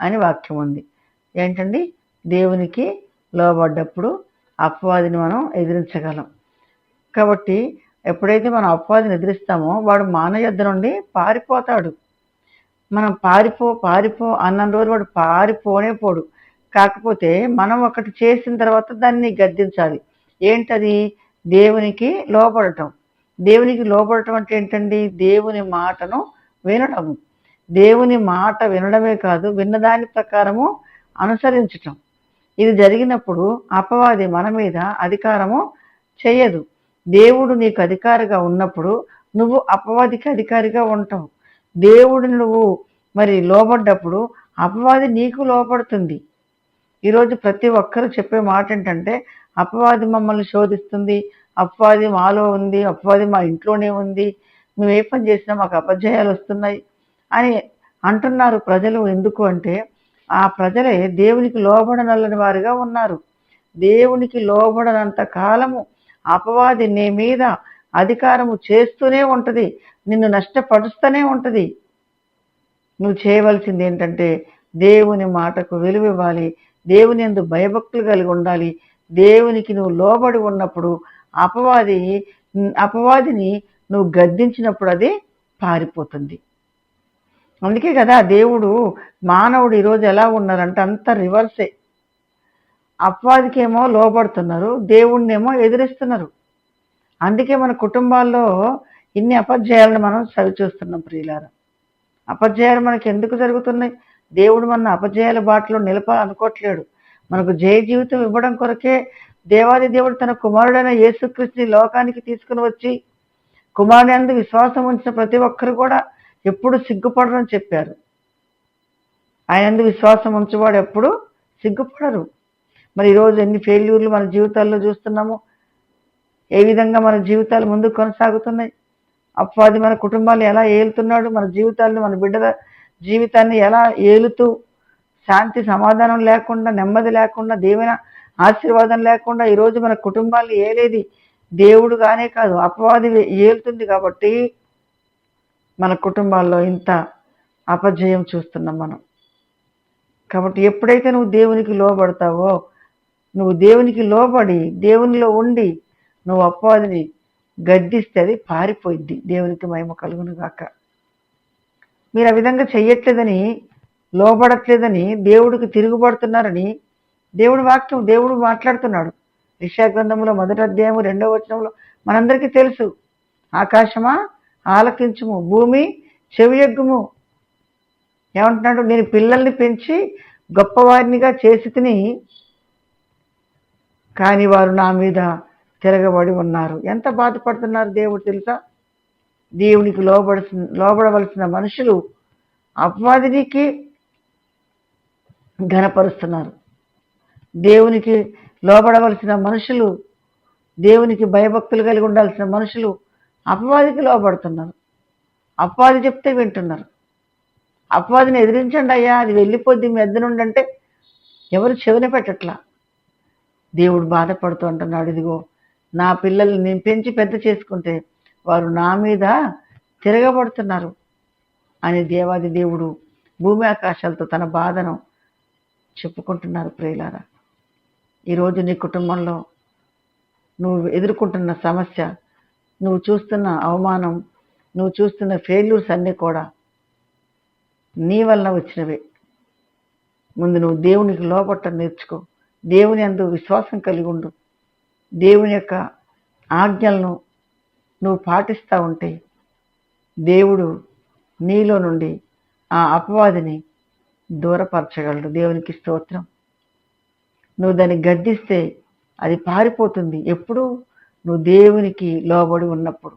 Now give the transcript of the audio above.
అని వాక్యం ఉంది. ఏంటండి? దేవునికి లోబడ్డప్పుడు అపవాదిని మనం ఎదిరించగలం. కాబట్టి ఎప్పుడైతే మనం అపవాదిని ఎదిరిస్తామో వాడు మానవ యుద్ధ నుండి పారిపోతాడు. మనం పారిపో పారిపో అన్న రోజు వాడు పారిపోనే పోడు. కాకపోతే మనం ఒకటి చేసిన తర్వాత దాన్ని గద్దించాలి. ఏంటది? దేవునికి లోపడటం దేవునికి లోపడటం అంటే ఏంటండి? దేవుని మాటను వినడము. దేవుని మాట వినడమే కాదు విన్నదాని ప్రకారము అనుసరించటం. ఇది జరిగినప్పుడు అపవాది మన మీద అధికారము చేయదు. దేవుడు నీకు అధికారిగా ఉన్నప్పుడు నువ్వు అపవాదికి అధికారిగా ఉంటావు. దేవుడు నువ్వు మరి లోబడ్డప్పుడు అపవాది నీకు లోపడుతుంది ఈరోజు ప్రతి ఒక్కరు చెప్పే మాట ఏంటంటే అపవాది మమ్మల్ని శోధిస్తుంది అపవాది మాలో ఉంది అపవాది మా ఇంట్లోనే ఉంది మేము ఏ పని చేసినా మాకు అపజయాలు వస్తున్నాయి. అని అంటున్నారు ప్రజలు. ఎందుకు అంటే ఆ ప్రజలే దేవునికి లోబడనల్లని వారుగా ఉన్నారు. దేవునికి లోబడనంత కాలము అపవాది నీ మీద అధికారము చేస్తూనే ఉంటుంది. నిన్ను నష్టపరుస్తూనే ఉంటుంది. నువ్వు చేయవలసింది ఏంటంటే దేవుని మాటకు విలువ ఇవ్వాలి. దేవుని ఎందు భయభక్తులు కలిగి ఉండాలి. దేవునికి నువ్వు లోబడి ఉన్నప్పుడు అపవాది అపవాదిని నువ్వు గద్దించినప్పుడు అది పారిపోతుంది. అందుకే కదా దేవుడు మానవుడు ఈరోజు ఎలా ఉన్నారంటే అంత రివర్సే అపవాదికేమో లోపడుతున్నారు దేవుణ్ణేమో ఎదిరిస్తున్నారు. అందుకే మన కుటుంబాల్లో ఇన్ని అపజయాలను మనం చవి చూస్తున్నాం ప్రియులారా. అపజయాలు మనకి ఎందుకు జరుగుతున్నాయి? దేవుడు మన అపజయాల బాటలో నిలపాలనుకోవట్లేడు. మనకు జయ జీవితం ఇవ్వడం కొరకే దేవాది దేవుడు తన కుమారుడైన యేసుక్రీస్తుని లోకానికి తీసుకుని వచ్చి కుమారుని అందు విశ్వాసం ఉంచిన ప్రతి ఒక్కరు కూడా ఎప్పుడు సిగ్గుపడరని చెప్పారు. ఆయన విశ్వాసం ఉంచేవాడు ఎప్పుడు సిగ్గుపడరు. మరి ఈరోజు ఎన్ని ఫెయిల్యూర్లు మన జీవితాల్లో చూస్తున్నాము? ఏ విధంగా మన జీవితాలు ముందుకు కొనసాగుతున్నాయి? అపవాది మన కుటుంబాలు ఎలా ఏలుతున్నాడు? మన జీవితాలను మన బిడ్డల జీవితాన్ని ఎలా ఏలుతూ శాంతి సమాధానం లేకుండా నెమ్మది లేకుండా దేవుని ఆశీర్వాదం లేకుండా ఈరోజు మన కుటుంబాలు ఏలేది దేవుడు కానే కాదు. అపవాది ఏలుతుంది కాబట్టి మన కుటుంబాల్లో ఇంత అపజయం చూస్తున్నాం మనం. కాబట్టి ఎప్పుడైతే నువ్వు దేవునికి లోబడతావో నువ్వు దేవునికి లోబడి దేవునిలో ఉండి నువ్వు అపవాదిని గద్దిస్తే అది పారిపోయిద్ది. దేవునికి మహిమ కలుగును గాక మీరు ఆ విధంగా చెయ్యట్లేదని లోబడట్లేదని దేవుడికి తిరుగుబడుతున్నారని దేవుడి వాక్యం దేవుడు మాట్లాడుతున్నాడు. రిషా గ్రంథంలో మొదటి అధ్యాయము రెండవ వచనంలో మనందరికీ తెలుసు. ఆకాశమా? ఆలకించుము. భూమి చెవియగ్గుము. ఏమంటున్నాడు? నేను పిల్లల్ని పెంచి గొప్పవారినిగా చేసి తిని కానీ వారు నా మీద తిరగబడి ఉన్నారు. ఎంత బాధపడుతున్నారు దేవుడు తెలుసా? దేవునికి లోబడిన లోబడవలసిన మనుషులు అపవాదినికి ఘనపరుస్తున్నారు. దేవునికి లోబడవలసిన మనుషులు దేవునికి భయభక్తులు కలిగి ఉండాల్సిన మనుషులు అపవాదికి లోబడుతున్నారు. అపవాది చెప్తే వింటున్నారు. అపవాదిని ఎదిరించండి అయ్యా అది వెళ్ళిపోద్ది మీ నుండి అంటే ఎవరు చెవిన పెట్టట్లా? దేవుడు బాధపడుతూ అంటున్నాడు ఇదిగో నా పిల్లల్ని నేను పెంచి పెద్ద చేసుకుంటే వారు నా మీద తిరగబడుతున్నారు అని దేవాది దేవుడు భూమి ఆకాశాలతో తన బాధను చెప్పుకుంటున్నారు ప్రియులారా. ఈరోజు నీ కుటుంబంలో నువ్వు ఎదుర్కొంటున్న సమస్య నువ్వు చూస్తున్న అవమానం నువ్వు చూస్తున్న ఫెయిల్యూర్స్ అన్నీ కూడా నీ వలన వచ్చినవే. ముందు నువ్వు దేవునికి లోపట్ట నేర్చుకో. దేవుని అందు విశ్వాసం కలిగి ఉండు. దేవుని యొక్క ఆజ్ఞలను నువ్వు పాటిస్తూ ఉంటే దేవుడు నీలో నుండి ఆ అపవాదిని దూరపరచగలడు. దేవునికి స్తోత్రం. నువ్వు దాన్ని గద్దిస్తే అది పారిపోతుంది. ఎప్పుడూ నువ్వు దేవునికి లోబడి ఉన్నప్పుడు